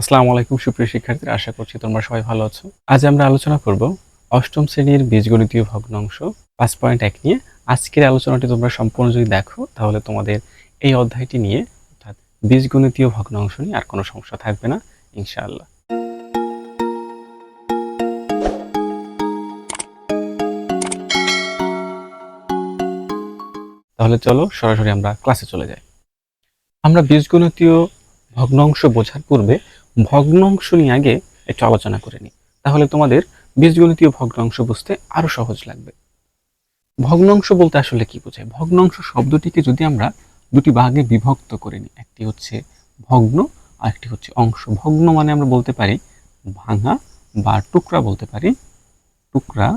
আসসালামু আলাইকুম, সুপ্রিয় শিক্ষার্থীরা, আশা করছি তোমরা সবাই ভালো আছো। আজ আমরা আলোচনা করব অষ্টম শ্রেণির বীজগণিতীয় ভগ্নাংশ পাঁচ পয়েন্ট এক নিয়ে। আজকের আলোচনাটি তোমরা সম্পূর্ণ যদি দেখো, তাহলে তোমাদের এই অধ্যায়টি নিয়ে, অর্থাৎ বীজগণিতীয় ভগ্নাংশ নিয়ে আর কোনো সমস্যা থাকবে না, ইনশাআল্লাহ। তাহলে চলো সরাসরি আমরা ক্লাসে চলে যাই। আমরা বীজগণিতীয় ভগ্নাংশ বোঝার পূর্বে ভগ্নাংশ নিয়ে আগে একটু আলোচনা করে নিই। তাহলে তোমাদের বীজগণিতীয় ভগ্নাংশ বুঝতে আরও সহজ লাগবে। ভগ্নাংশ বলতে আসলে কি বোঝায়? ভগ্নাংশ শব্দটিকে যদি আমরা দুটি ভাগে বিভক্ত করে নিই, একটি হচ্ছে ভগ্ন আর একটি হচ্ছে অংশ। ভগ্ন মানে আমরা বলতে পারি ভাঙা বা টুকরা বলতে পারি টুকরা।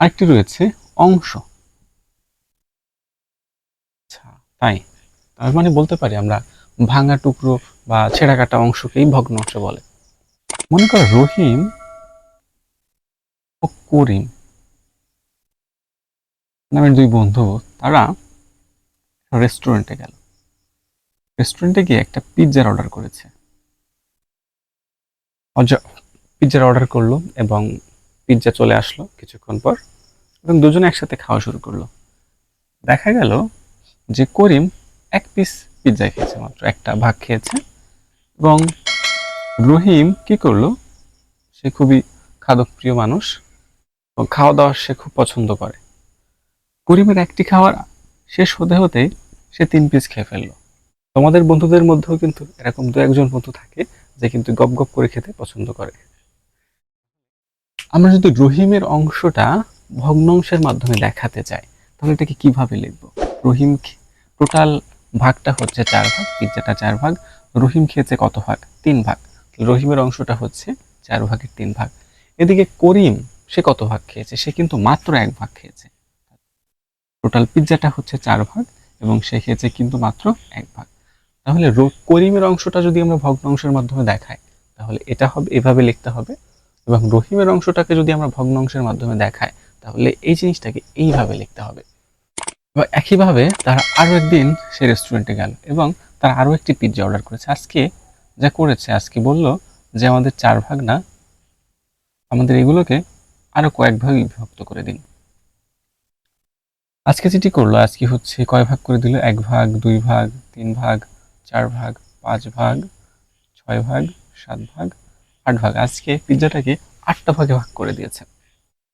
আরেকটি রয়েছে অংশ। আচ্ছা তাই। তার মানে বলতে পারি আমরা ভাঙা টুকরো বা ছেঁড়া কাটা অংশকেই ভগ্নাংশ বলে। মনে করো রহিম ও করিম নামের দুই বন্ধু, তারা রেস্টুরেন্টে গেল। রেস্টুরেন্টে গিয়ে একটা পিৎজার অর্ডার করেছে। পিৎজার অর্ডার করল এবং পিৎজা চলে আসলো কিছুক্ষণ পর এবং দুজনে একসাথে খাওয়া শুরু করল। দেখা গেল যে করিম এক পিস পিৎজা খেয়েছে মাত্র, একটা ভাগ খেয়েছে। এবং রহিম কি করল? সে খুবই খাদকপ্রিয় মানুষ এবং খাওয়া দাওয়া সে খুব পছন্দ করে। করিমের একটি খাওয়ার শেষ হতে হতে সে তিন পিস খেয়ে ফেলল। তোমাদের বন্ধুদের মধ্যেও কিন্তু এরকম দু একজন বন্ধু থাকে যে কিন্তু গপ গপ করে খেতে পছন্দ করে। আমরা যদি রহিমের অংশটা ভগ্নাংশের মাধ্যমে দেখাতে চাই, তাহলে এটাকে কীভাবে লিখব? রহিম টোটাল ভাগটা হচ্ছে চার ভাগ, পিজ্জাটা চার ভাগ, রহিম খেয়েছে কত ভাগ? তিন ভাগ। রহিমের অংশটা হচ্ছে চার ভাগের তিন ভাগ। এদিকে করিম, সে কত ভাগ খেয়েছে? সে কিন্তু মাত্র এক ভাগ খেয়েছে। টোটাল পিজ্জাটা হচ্ছে চার ভাগ এবং সে খেয়েছে কিন্তু মাত্র এক ভাগ। তাহলে করিমের অংশটা যদি আমরা ভগ্নাংশের মাধ্যমে দেখাই, তাহলে এটা হবে, এভাবে লিখতে হবে এবং রহিমের অংশটাকে যদি আমরা ভগ্নাংশের মাধ্যমে দেখাই, তাহলে এই জিনিসটাকে এইভাবে লিখতে হবে। এবার একইভাবে তারা আরও একদিন সে রেস্টুরেন্টে গেল এবং তারা আরও একটি পিৎজা অর্ডার করেছে। আজকে যা করেছে, আজকে বলল যে আমাদের চার ভাগ না আমাদের এগুলোকে আরও কয়েক ভাগে বিভক্ত করে দিন আজকে যেটি করল, আজকে হচ্ছে কয় ভাগ করে দিল? এক ভাগ, দুই ভাগ, তিন ভাগ, চার ভাগ, পাঁচ ভাগ, ছয় ভাগ, সাত ভাগ, আট ভাগ। আজকে পিৎজাটাকে আটটা ভাগে ভাগ করে দিয়েছে।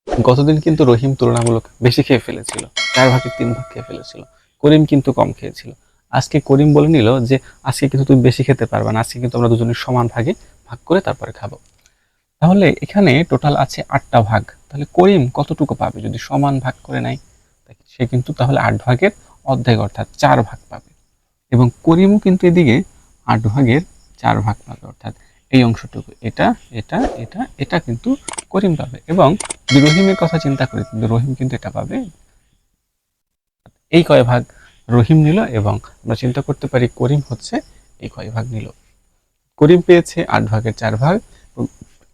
গতদিন কিন্তু রহিম তুলনামূলক বেশি খেয়ে ফেলেছিল, চার ভাগের তিন ভাগ খেয়ে ফেলেছিল। করিম কিন্তু কম খেয়েছিল। আজকে করিম বলে নিল যে, আজকে কিন্তু তুমি বেশি খেতে পারবে না, আজকে কিন্তু আমরা দুজনের সমান ভাগে ভাগ করে তারপরে খাব। তাহলে এখানে টোটাল আছে আটটা ভাগ। তাহলে করিম কতটুকু পাবে? যদি সমান ভাগ করে নেয় সে কিন্তু তাহলে আট ভাগের অর্ধেক, অর্থাৎ চার ভাগ পাবে। এবং করিমও কিন্তু এদিকে আট ভাগের চার ভাগ পাবে, অর্থাৎ এই অংশটুকু, এটা এটা এটা এটা কিন্তু করিম পাবে এবং রহিমের কথা চিন্তা করি রহিম কিন্তু এটা পাবে। এই কয় ভাগ রহিম নিল এবং আমরা চিন্তা করতে পারি করিম হচ্ছে এই কয় ভাগ নিল। করিম পেয়েছে আট ভাগের চার ভাগ,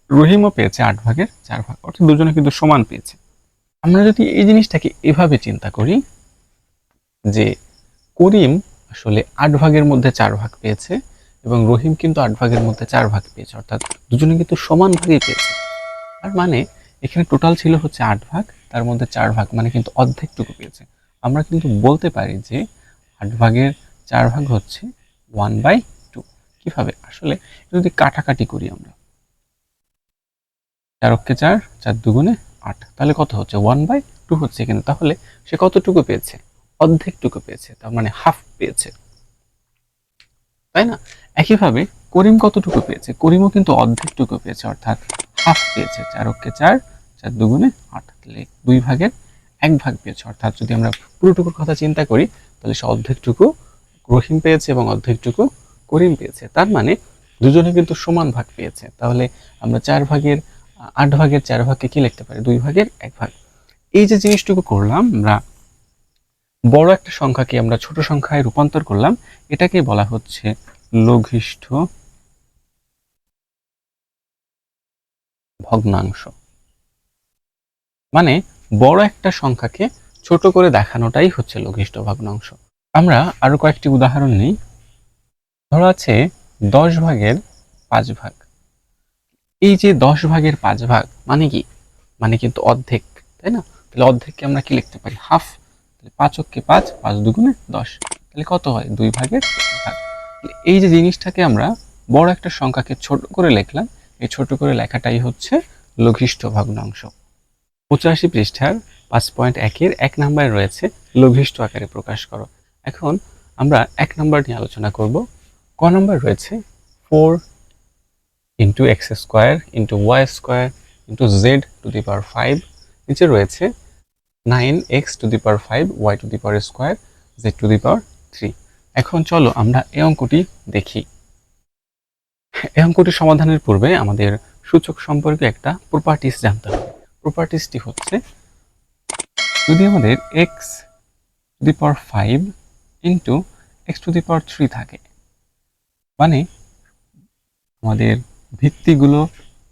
রহিমও পেয়েছে আট ভাগের চার ভাগ, অর্থাৎ দুজনে কিন্তু সমান পেয়েছে। আমরা যদি এই জিনিসটাকে এভাবে চিন্তা করি যে করিম আসলে আট ভাগের মধ্যে চার ভাগ পেয়েছে এবং রহিম কিন্তু আট ভাগের মধ্যে চার ভাগ পেয়েছে, অর্থাৎ দুজনে কিন্তু সমান ভাগই পেয়েছে। আর মানে এখানে টোটাল ছিল হচ্ছে আট ভাগ, তার মধ্যে চার ভাগ মানে কিন্তু অর্ধেকটুকু পেয়েছে। আমরা কিন্তু বলতে পারি যে আট ভাগের চার ভাগ হচ্ছে ওয়ান বাই টু কীভাবে? আসলে যদি কাটাকাটি করি আমরা। চার অক্ষে চার চার দুগুণে আট, তাহলে কত হচ্ছে? ওয়ান বাই টু হচ্ছে এখানে। তাহলে সে কতটুকু পেয়েছে? অর্ধেকটুকু পেয়েছে, তার মানে হাফ পেয়েছে। তাই না? একইভাবে করিম কতটুকু পেয়েছে? করিমও কিন্তু অর্ধেকটুকু পেয়েছে, অর্থাৎ হাফ পেয়েছে। চার অক্ষে চার চার দুগুণে আট তাহলে দুই ভাগের এক ভাগ পেয়েছে। অর্থাৎ যদি আমরা পুরোটুকুর কথা চিন্তা করি, তাহলে সে অর্ধেকটুকু রহিম পেয়েছে এবং অর্ধেকটুকু করিম পেয়েছে। তার মানে দুজনে কিন্তু সমান ভাগ পেয়েছে। তাহলে আমরা চার ভাগের আট ভাগের চার ভাগকে কি লিখতে পারি? দুই ভাগের এক ভাগ। এই যে জিনিসটুকু করলাম, আমরা বড় একটা সংখ্যাকে আমরা ছোট সংখ্যায় রূপান্তর করলাম। এটাকে বলা হচ্ছে লঘিষ্ঠ ভগ্নাংশ। মানে বড় একটা সংখ্যাকে ছোট করে দেখানোটাই হচ্ছে লঘিষ্ঠ ভগ্নাংশ। আমরা আরও কয়েকটি উদাহরণ নিই। ধরো আছে দশ ভাগের পাঁচ ভাগ। এই যে দশ ভাগের পাঁচ ভাগ মানে কি? মানে কিন্তু অর্ধেক, তাই না? তাহলে অর্ধেককে আমরা কি লিখতে পারি? হাফ তাহলে পাঁচককে পাঁচ পাঁচ দুগুণে দশ। তাহলে কত হয়? দুই ভাগের ভাগ। এই যে জিনিসটাকে আমরা বড় একটা সংখ্যাকে ছোট করে লিখলাম, এই ছোট করে লেখাটাই হচ্ছে লঘিষ্ঠ ভগ্নাংশ। পঁচাশি পৃষ্ঠার পাঁচ পয়েন্ট একের এক নাম্বারে রয়েছে লঘিষ্ঠ আকারে প্রকাশ করো। এখন আমরা এক নাম্বার নিয়ে আলোচনা করব। ক নাম্বার রয়েছে four into X square into Y square into Z to the power five. নিচে রয়েছে nine X to the power five Y to the power square Z to the power three এখন চলো আমরা এই অঙ্কটি দেখি। এই অঙ্কটি সমাধানের পূর্বে আমাদের সূচক সম্পর্কে একটা প্রপার্টিস জানতে হবে। প্রপার্টিসটি হচ্ছে, যদি আমাদের X to the power five into X to the power three থাকে মানে আমাদের ভিত্তিগুলো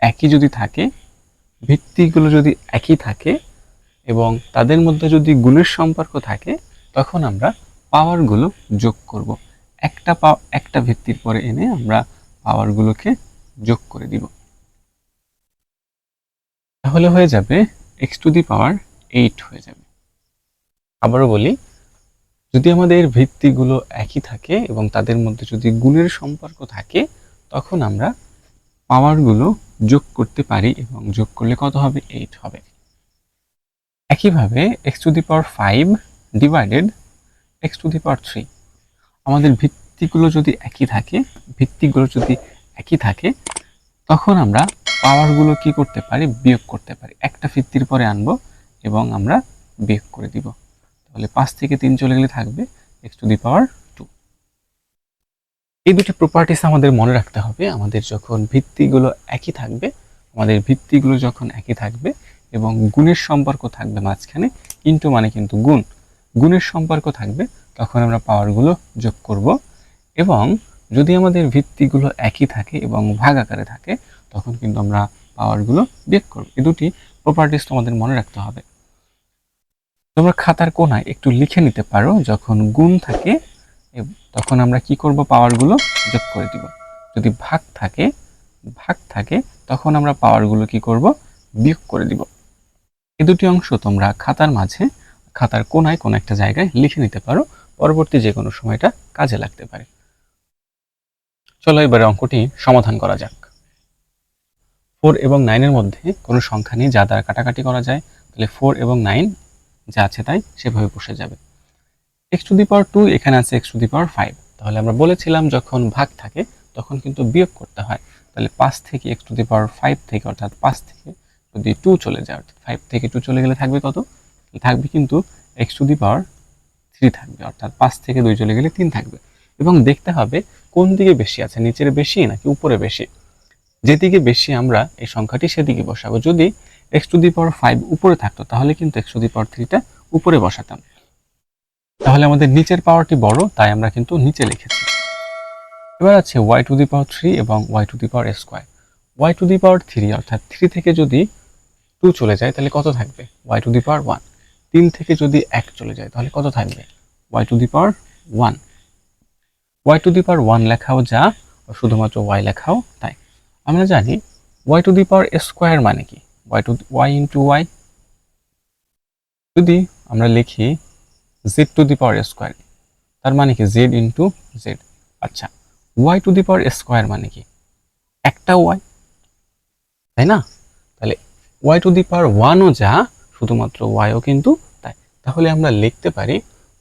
একই যদি থাকে, ভিত্তিগুলো যদি একই থাকে এবং তাদের মধ্যে যদি গুণের সম্পর্ক থাকে, তখন আমরা পাওয়ারগুলো যোগ করব। একটা পা, একটা ভিত্তির পরে এনে আমরা পাওয়ারগুলোকে যোগ করে দিব। তাহলে হয়ে যাবে X to the power eight হয়ে যাবে। আবারও বলি, যদি আমাদের ভিত্তিগুলো একই থাকে এবং তাদের মধ্যে যদি গুণের সম্পর্ক থাকে, তখন আমরা পাওয়ারগুলো যোগ করতে পারি এবং যোগ করলে কত হবে? এইট হবে। একইভাবে X to the power five divided X to the power three আমাদের ভিত্তিগুলো যদি একই থাকে, ভিত্তিগুলো যদি একই থাকে, তখন আমরা পাওয়ারগুলো কি করতে পারি? বিয়োগ করতে পারি। একটা ভিত্তির পরে আনব এবং আমরা বিয়োগ করে দিব। তাহলে পাঁচ থেকে তিন চলে গেলে থাকবে x to the power two এই দুটি প্রপার্টিস আমাদের মনে রাখতে হবে। আমাদের যখন ভিত্তিগুলো একই থাকবে, আমাদের ভিত্তিগুলো যখন একই থাকবে এবং গুণের সম্পর্ক থাকবে মাঝখানে ইন্টু মানে কিন্তু গুণ। গুণের সম্পর্ক থাকবে, তখন আমরা পাওয়ারগুলো যোগ করব। এবং যদি আমাদের ভিত্তিগুলো একই থাকে এবং ভাগ আকারে থাকে, তখন কিন্তু আমরা পাওয়ারগুলো বিয়োগ করব। এই দুটি প্রপার্টিস তোমাদের মনে রাখতে হবে। তোমরা খাতার কোনায় একটু লিখে নিতে পারো, যখন গুণ থাকে তখন আমরা কি করব? পাওয়ারগুলো যোগ করে দিব। যদি ভাগ থাকে ভাগ থাকে, তখন আমরা পাওয়ারগুলো কি করব? বিয়োগ করে দিব। এই দুটি অংশ তোমরা খাতার মাঝে, খাতার কোনায় কোনো একটা জায়গায় লিখে নিতে পারো। পরবর্তী যে কোনো সময়টা কাজে লাগতে পারে। চলো এবারে অঙ্কটি সমাধান করা যাক। ফোর এবং নাইনের মধ্যে কোনো সংখ্যা নিয়ে যা দ্বারা কাটাকাটি করা যায়। তাহলে ফোর এবং নাইন যা আছে তাই সেভাবে বসে যাবে। X to the power two এখানে আছে x to the power five তাহলে আমরা বলেছিলাম যখন ভাগ থাকে, তখন কিন্তু বিয়োগ করতে হয়। তাহলে পাঁচ থেকে x to the power five থেকে, অর্থাৎ পাঁচ থেকে যদি টু চলে যায়, অর্থাৎ ফাইভ থেকে টু চলে গেলে থাকবে কত? থাকবে কিন্তু x to the power three থাকবে, অর্থাৎ পাঁচ থেকে দুই চলে গেলে তিন থাকবে। এবং দেখতে হবে কোন দিকে বেশি আছে, নিচের বেশি নাকি উপরে বেশি? যেদিকে বেশি আমরা এই সংখ্যাটি সেদিকে বসাবো। যদি x to the power five উপরে থাকতো, তাহলে কিন্তু এক্স টু দি পাওয়ার থ্রিটা উপরে বসাতাম। তাহলে আমাদের নিচের পাওয়ারটি বড়, তাই আমরা কিন্তু নিচে লিখেছি। এবার আছে y to the power three এবং y to the power square y to the power three অর্থাৎ থ্রি থেকে যদি টু চলে যায়, তাহলে কত থাকবে? Y to the power one তিন থেকে যদি এক চলে যায়, তাহলে কত থাকবে? Y to the power one y to the power one লেখাও যা শুধুমাত্র ওয়াই লেখাও তাই। আমরা জানি y to the power square মানে কি? Y to y into y যদি আমরা লিখি z to the power square তার মানে কি? জেড ইন্টু জেড আচ্ছা y to the power square মানে কি? একটা ওয়াই তাই না? তাহলে ওয়াই টু দি পাওয়ার ওয়ানও যা, শুধুমাত্র ওয়াইও কিন্তু তাই। তাহলে আমরা লিখতে পারি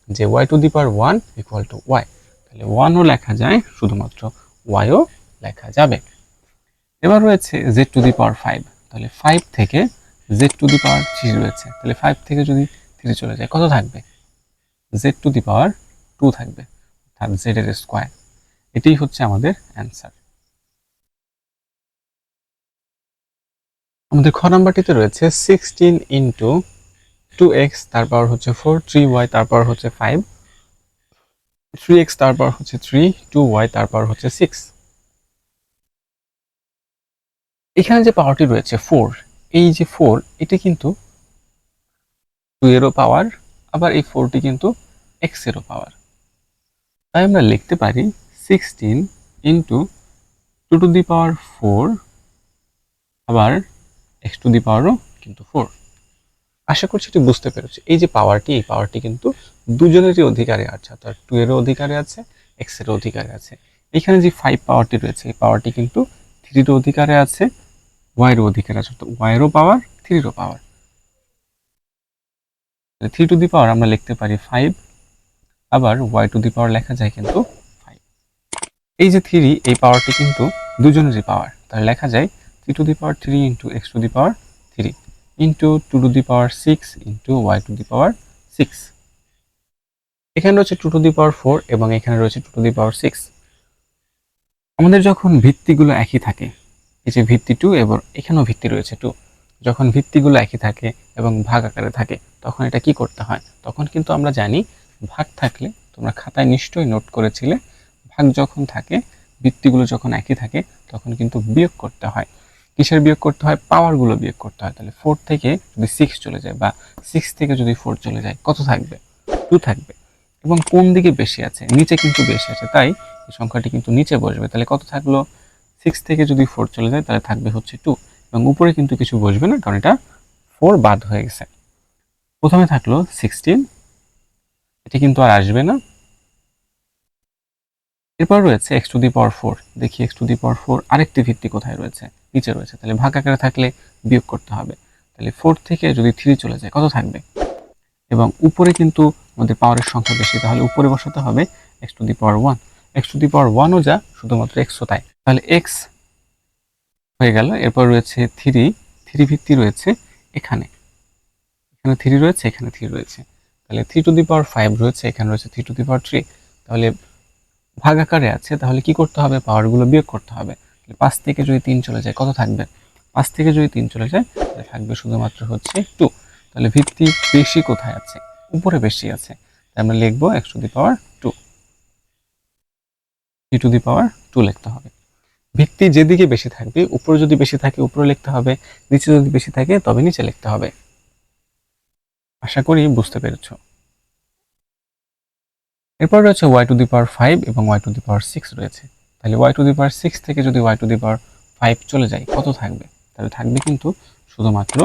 যে y to the power one equal to y তাহলে ওয়ানও লেখা যায়, শুধুমাত্র ওয়াইও লেখা যাবে। এবার রয়েছে z to the power five তাহলে ফাইভ থেকে z to the power three রয়েছে। তাহলে ফাইভ থেকে যদি থ্রি চলে যায়, কত থাকবে? Z to the power two থাকবে, অর্থাৎ জেড এর স্কোয়ার এটাই হচ্ছে আমাদের অ্যান্সার আমাদের খ নাম্বারটিতে রয়েছে সিক্সটিন ইন্টু টু এক্স তারপর হচ্ছে ফোর থ্রি ওয়াই তারপর হচ্ছে ফাইভ থ্রি এক্স তারপর হচ্ছে থ্রি টু ওয়াই তারপর হচ্ছে সিক্স এখানে যে পাওয়ারটি রয়েছে ফোর এই যে ফোর এটি কিন্তু টু এরও পাওয়ার আবার এই ফোরটি কিন্তু এক্স এরও পাওয়ার তাই আমরা লিখতে পারি sixteen into two to the power four আবার এক্স টু দি পাওয়ারও কিন্তু ফোর আশা করছি এটি বুঝতে পেরেছি। এই যে পাওয়ারটি এই পাওয়ারটি কিন্তু দুজনেরই অধিকারে আছে, অর্থাৎ টু এরও অধিকারে আছে এক্স এরও অধিকারে আছে। এখানে যে ফাইভ পাওয়ারটি রয়েছে, এই পাওয়ারটি কিন্তু থ্রিরও অধিকারে আছে ওয়াইয়েরও অধিকারে আছে, অর্থাৎ ওয়াইয়েরও পাওয়ার থ্রিরও পাওয়ার থ্রি টু দি পাওয়ার আমরা লিখতে পারি ফাইভ আবার ওয়াই টু দি পাওয়ার লেখা যায় কিন্তু ফাইভ এই যে থ্রি এই পাওয়ারটি কিন্তু দুজনেরই পাওয়ার তাহলে লেখা যায় three to the power three into x to the power three into two to the power six into y to the power six এখানে রয়েছে two to the power four এবং এখানে রয়েছে two to the power six আমাদের যখন ভিত্তিগুলো একই থাকে, এই যে ভিত্তি টু এবং এখানেও ভিত্তি রয়েছে টু যখন ভিত্তিগুলো একই থাকে এবং ভাগ আকারে থাকে, তখন এটা কি করতে হয়? তখন কিন্তু আমরা জানি ভাগ থাকলে তোমরা খাতায় নিশ্চয়ই নোট করেছিলে, ভাগ যখন থাকে, ভিত্তিগুলো যখন একই থাকে, তখন কিন্তু বিয়োগ করতে হয়। কিসের বিয়োগ করতে হয়? পাওয়ারগুলো বিয়োগ করতে হয়। তাহলে ফোর থেকে যদি সিক্স চলে যায় বা সিক্স থেকে যদি ফোর চলে যায়, কত থাকবে? টু থাকবে। এবং কোন দিকে বেশি আছে? নিচে কিন্তু বেশি আছে। তাই এই সংখ্যাটি কিন্তু নিচে বসবে। তাহলে কত থাকল? সিক্স থেকে যদি ফোর চলে যায়, তাহলে থাকবে হচ্ছে টু এবং উপরে কিন্তু কিছু বসবে না, কারণ এটা ফোর বাদ হয়ে গেছে। প্রথমে থাকল সিক্সটিন এটি কিন্তু আর আসবে না। এরপর রয়েছে x to the power four দেখি x to the power four আরেকটি ভিত্তি কোথায় রয়েছে? নিচে রয়েছে। তাহলে ভাগ আকারে থাকলে বিয়োগ করতে হবে। তাহলে ফোর থেকে যদি থ্রি চলে যায়, কত থাকবে? এবং উপরে কিন্তু আমাদের পাওয়ারের সংখ্যা বেশি, তাহলে উপরে বসাতে হবে x to the power one x to the power ওয়ানও যা, শুধুমাত্র এক্সও তাই। তাহলে এক্স হয়ে গেল, এরপর রয়েছে থ্রি থ্রি ভিত্তি রয়েছে এখানে। এখানে থ্রি রয়েছে, এখানে থ্রি রয়েছে। তাহলে three to the power five রয়েছে, এখানে রয়েছে three to the power three তাহলে ভাগ আকারে আছে, তাহলে কি করতে হবে? পাওয়ারগুলো বিয়োগ করতে হবে। পাঁচ থেকে যদি তিন চলে যায়, কত থাকবে? পাঁচ থেকে যদি তিন চলে যায়, তাহলে থাকবে শুধুমাত্র হচ্ছে টু। তাহলে ভিত্তি বেশি কোথায় আছে? উপরে বেশি আছে। তাই আমরা লিখব x to the power two. Three to the power two লিখতে হবে। ভিত্তি যেদিকে বেশি থাকবে, উপরে যদি বেশি থাকে, উপরে লিখতে হবে। নিচে যদি বেশি থাকে, তবে নিচে লিখতে হবে। আশা করি বুঝতে পেরেছ। এরপর রয়েছে y to the power five এবং y to the power six রয়েছে। তাহলে y to the power six থেকে যদি y to the power five চলে যায়, কত থাকবে? তাহলে থাকবে কিন্তু শুধুমাত্র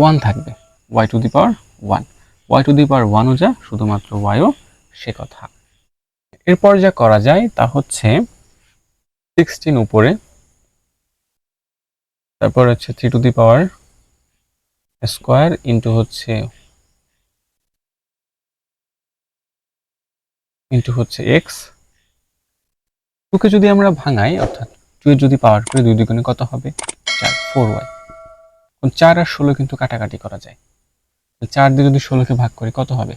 ওয়ান থাকবে y to the power one y to the power ওয়ানও যা, শুধুমাত্র ওয়াইও সে কথা। এরপর যা করা যায় তা হচ্ছে সিক্সটিন উপরে, তারপর হচ্ছে three to the power square into হচ্ছে ইন্টু হচ্ছে এক্স টুকে যদি আমরা ভাঙাই, অর্থাৎ টু যদি পাওয়ার করি দুই দুগুণে কত হবে? চার ফোর ওয়াই চার আর ষোলো কিন্তু কাটাকাটি করা যায়। চার দিয়ে যদি ষোলোকে ভাগ করি, কত হবে?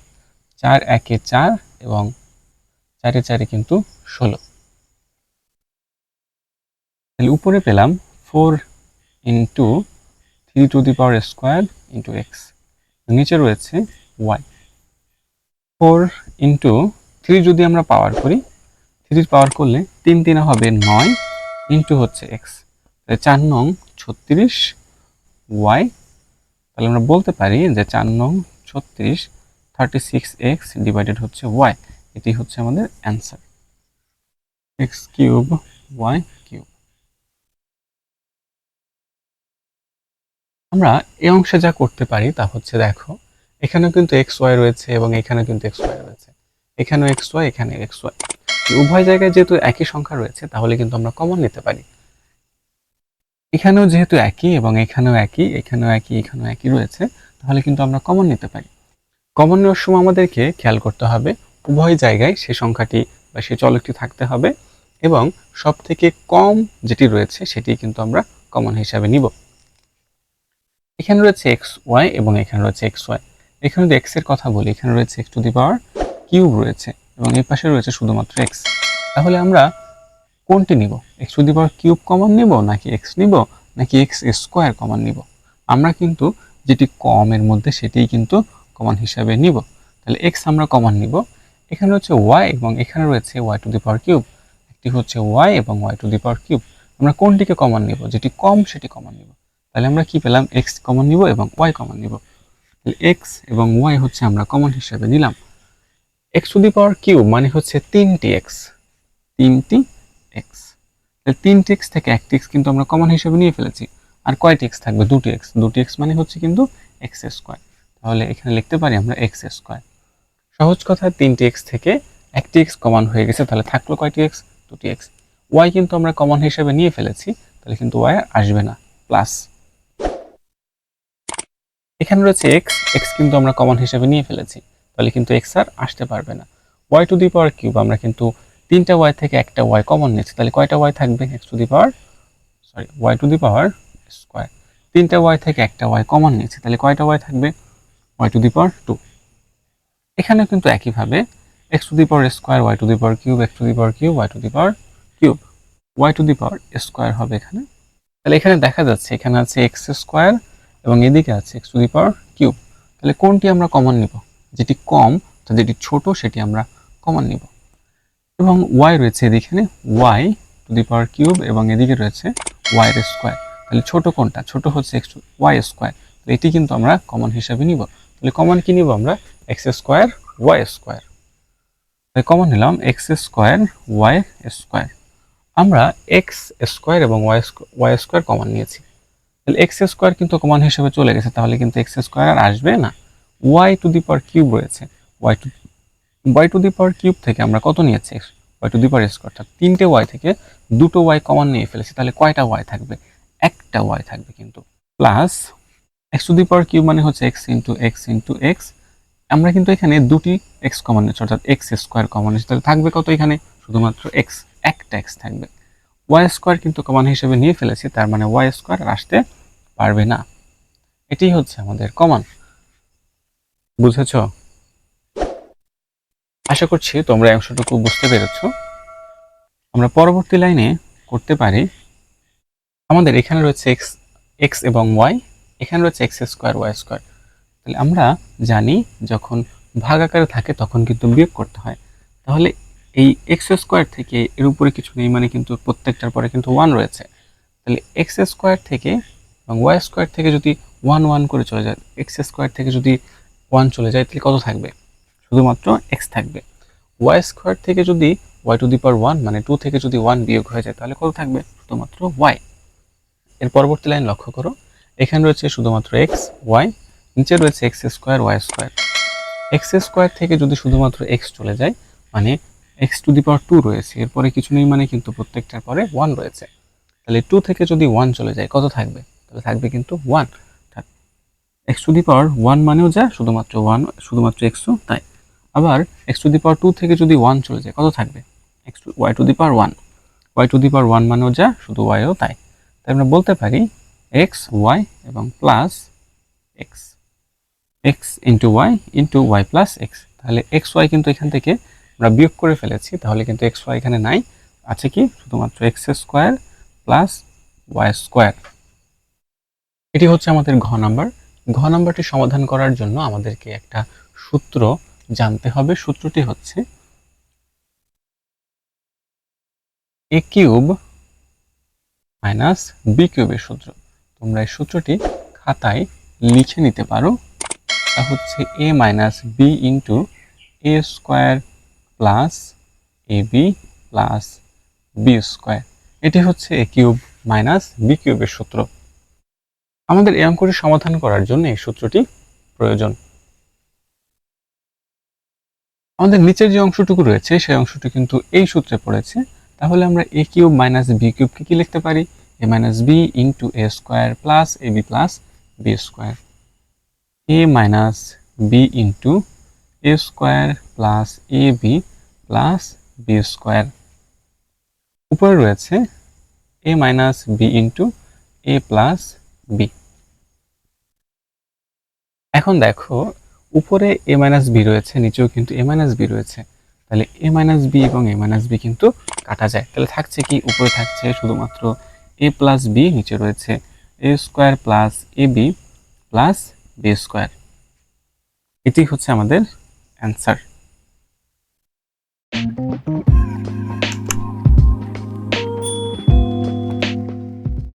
চার একে চার এবং চারে চারে কিন্তু ষোলো। তাহলে উপরে পেলাম four into three to the power square into x নিচে রয়েছে ওয়াই ফোর ইন্টু থ্রি যদি আমরা পাওয়ার করি থ্রির পাওয়ার করলে তিন তিনে হবে নয় ইন্টু হচ্ছে এক্স চার নং ছত্রিশ ওয়াই তাহলে আমরা বলতে পারি যে চার নং ছত্রিশ থার্টি সিক্স এক্স ডিভাইডেড হচ্ছে ওয়াই এটি হচ্ছে আমাদের answer x cube y cube আমরা এই অংশে যা করতে পারি তা হচ্ছে দেখো, এখানেও কিন্তু এক্স ওয়াই রয়েছে এবং এখানে কিন্তু এক্স ওয়াই রয়েছে। এখানেও এক্স ওয়াই এখানে এক্স ওয়াই উভয় জায়গায় যেহেতু একই সংখ্যা রয়েছে, তাহলে কিন্তু আমরা কমন নিতে পারি। এখানেও যেহেতু একই এবং এখানেও একই এখানেও একই এখানেও একই রয়েছে, তাহলে কিন্তু আমরা কমন নিতে পারি। কমন নেওয়ার সময় আমাদেরকে খেয়াল করতে হবে, উভয় জায়গায় সে সংখ্যাটি বা সে চলকটি থাকতে হবে এবং সব থেকে কম যেটি রয়েছে সেটি কিন্তু আমরা কমন হিসাবে নিব। এখানে রয়েছে এক্স ওয়াই এবং এখানে রয়েছে এক্স ওয়াই এখানে যদি এক্সের কথা বলি, এখানে রয়েছে x to the power cube রয়েছে। এবং এই পাশে রয়েছে শুধুমাত্র এক্স তাহলে আমরা কোনটি নিব? X to the power cube common নিব নাকি এক্স নিব? নাকি এক্স স্কোয়ার কমন নিব? আমরা কিন্তু যেটি কমের মধ্যে সেটিই কিন্তু কমন হিসাবে নিব। তাহলে এক্স আমরা কমন নিব। এখানে রয়েছে ওয়াই এবং এখানে রয়েছে y to the power cube. একটি হচ্ছে ওয়াই এবং y to the power cube. আমরা কোনটিকে কমন নিব? যেটি কম সেটি কমন নিব। তাহলে আমরা কি পেলাম? এক্স কমন নিব এবং ওয়াই কমন নিব। তাহলে এক্স এবং ওয়াই হচ্ছে আমরা কমন হিসাবে নিলাম। X to the power cube মানে হচ্ছে তিনটি এক্স তিনটি এক্স তিনটি এক্স থেকে একটি এক্স কিন্তু আমরা কমন হিসেবে নিয়ে ফেলেছি। আর কয়টি এক্স থাকবে? দুটি এক্স দুটি এক্স মানে হচ্ছে কিন্তু এক্স স্কোয়ার তাহলে এখানে লিখতে পারি আমরা এক্স স্কোয়ার সহজ কথায় তিনটি এক্স থেকে একটি এক্স কমন হয়ে গেছে, তাহলে থাকল কয়টি এক্স দুটি এক্স ওয়াই কিন্তু আমরা কমন হিসেবে নিয়ে ফেলেছি, তাহলে কিন্তু ওয়াই আসবে না। প্লাস এখানে রয়েছে এক্স এক্স কিন্তু আমরা কমন হিসেবে নিয়ে ফেলেছি। তাহলে কিন্তু এক্স আর আসতে পারবে না y to the power cube আমরা কিন্তু তিনটা ওয়াই থেকে একটা ওয়াই কমন নিয়েছি তাহলে কয়টা ওয়াই থাকবে x to the power sorry y to the power square তিনটা ওয়াই থেকে একটা ওয়াই কমন নিয়েছি তাহলে কয়টা ওয়াই থাকবে y to the power two এখানেও কিন্তু একইভাবে x to the power square y to the power cube x to the power cube y to the power cube y to the power square হবে এখানে তাহলে এখানে দেখা যাচ্ছে এখানে আছে এক্স স্কোয়ার এবং এদিকে আছে x to the power cube তাহলে কোনটি আমরা কমন নিব যেটি কম, তো যেটি ছোট, সেটি আমরা কমন নিব। এবং ওয়াই রয়েছে এদিকে y to the power cube এবং এদিকে রয়েছে ওয়াই এর স্কোয়ার তাহলে ছোট কোনটা? ছোট হচ্ছে এক্স ওয়াই স্কোয়ার তো এটি কিন্তু আমরা কমন হিসাবে নিব। তাহলে কমন কি নিব আমরা? এক্স স্কোয়ার ওয়াই স্কোয়ার তাহলে কমন নিলাম এক্স স্কোয়ার ওয়াই স্কোয়ার আমরা এক্স স্কোয়ার এবং ওয়াই ওয়াই স্কোয়ার কমন নিয়েছি। তাহলে এক্স স্কোয়ার কিন্তু কমন হিসেবে চলে গেছে, তাহলে কিন্তু এক্স স্কোয়ার আর আসবে না। Y to the power cube রয়েছে। Y to y to the power cube থেকে আমরা কত নিয়েছি? Y to the power square অর্থাৎ তিনটে ওয়াই থেকে দুটো ওয়াই কমন নিয়ে ফেলেছি, তাহলে কয়টা ওয়াই থাকবে? একটা ওয়াই থাকবে কিন্তু। Plus x to the power cube মানে হচ্ছে x into x into x আমরা কিন্তু এখানে দুটি এক্স কমন নিচ্ছি অর্থাৎ এক্স স্কোয়ার কমন নিচ্ছি তাহলে থাকবে কত এখানে? শুধুমাত্র এক্স একটা এক্স থাকবে। ওয়াই স্কোয়ার কিন্তু কমন হিসেবে নিয়ে ফেলেছি, তার মানে ওয়াই স্কোয়ার আসতে পারবে না। এটি হচ্ছে আমাদের কমন বুঝেছ? আশা করছি তোমরা অংশটুকু বুঝতে পেরেছ। আমরা পরবর্তী লাইনে করতে পারি। আমাদের এখানে রয়েছে এক্স এক্স এবং ওয়াই এখানে রয়েছে এক্স স্কোয়ার ওয়াই স্কোয়ার তাহলে আমরা জানি যখন ভাগ আকারে থাকে তখন কিন্তু বিয়োগ করতে হয়। তাহলে এই এক্স স্কোয়ার থেকে এর উপরে কিছু নেই মানে কিন্তু প্রত্যেকটার পরে কিন্তু ওয়ান রয়েছে। তাহলে এক্স স্কোয়ার থেকে এবং ওয়াই স্কোয়ার থেকে যদি ওয়ান ওয়ান করে চলে যায় এক্স স্কোয়ার থেকে যদি ওয়ান চলে যায়, তাহলে কত থাকবে? শুধুমাত্র এক্স থাকবে। ওয়াই স্কোয়ার থেকে যদি y to the power one মানে টু থেকে যদি ওয়ান বিয়োগ হয়ে যায়, তাহলে কত থাকবে? শুধুমাত্র ওয়াই এর পরবর্তী লাইন লক্ষ্য করো। এখানে রয়েছে শুধুমাত্র এক্স ওয়াই নিচে রয়েছে x square y square x square থেকে যদি শুধুমাত্র এক্স চলে যায় মানে x to the power two রয়েছে, এরপরে কিছু নেই মানে কিন্তু প্রত্যেকটার পরে ওয়ান রয়েছে। তাহলে টু থেকে যদি ওয়ান চলে যায়, কত থাকবে? তাহলে থাকবে কিন্তু one x to the power one মানেও যা শুধুমাত্র ওয়ান শুধুমাত্র এক্সও তাই। আবার x to the power two থেকে যদি ওয়ান চলে যায়, কত থাকবে? X to y to the power one y to the power one মানেও যা শুধু ওয়াইও তাই। তাই আমরা বলতে পারি এক্স ওয়াই এবং plus x x into y into y plus x তাহলে এক্স ওয়াই কিন্তু এখান থেকে আমরা বিয়োগ করে ফেলেছি, তাহলে কিন্তু এক্স ওয়াই এখানে নাই। আছে কি? শুধুমাত্র x square plus y square এটি হচ্ছে আমাদের ঘ নাম্বার ঘ নাম্বারটি সমাধান করার জন্য আমাদেরকে একটা সূত্র জানতে হবে। সূত্রটি হচ্ছে এ কিউব মাইনাস বি কিউবের সূত্র। তোমরা এই সূত্রটি খাতায় লিখে নিতে পারো। তা হচ্ছে a minus b into a square plus a b plus b square এটি হচ্ছে এ কিউব মাইনাস বি কিউবের সূত্র। আমাদের এই অঙ্কটি সমাধান করার জন্য এই সূত্রটি প্রয়োজন। আমাদের নিচের যে অংশটুকু রয়েছে, সেই অংশটি কিন্তু এই সূত্রে পড়েছে। তাহলে আমরা এ কিউব মাইনাস বি কিউবকে কি লিখতে পারি? A minus b into a square plus a b plus b square. A minus b into a square plus a b plus b square. উপরে রয়েছে a minus b into a plus b এখন দেখো, উপরে এ minus B রয়েছে, নিচেও কিন্তু এ minus B রয়েছে। তাহলে এ মাইনাস বি এবং এ মাইনাস বি কিন্তু কাটা যায়। তাহলে থাকছে কি? উপরে থাকছে শুধুমাত্র এ প্লাস বি নিচে রয়েছে a square plus a b plus b square এটি হচ্ছে আমাদের অ্যান্সার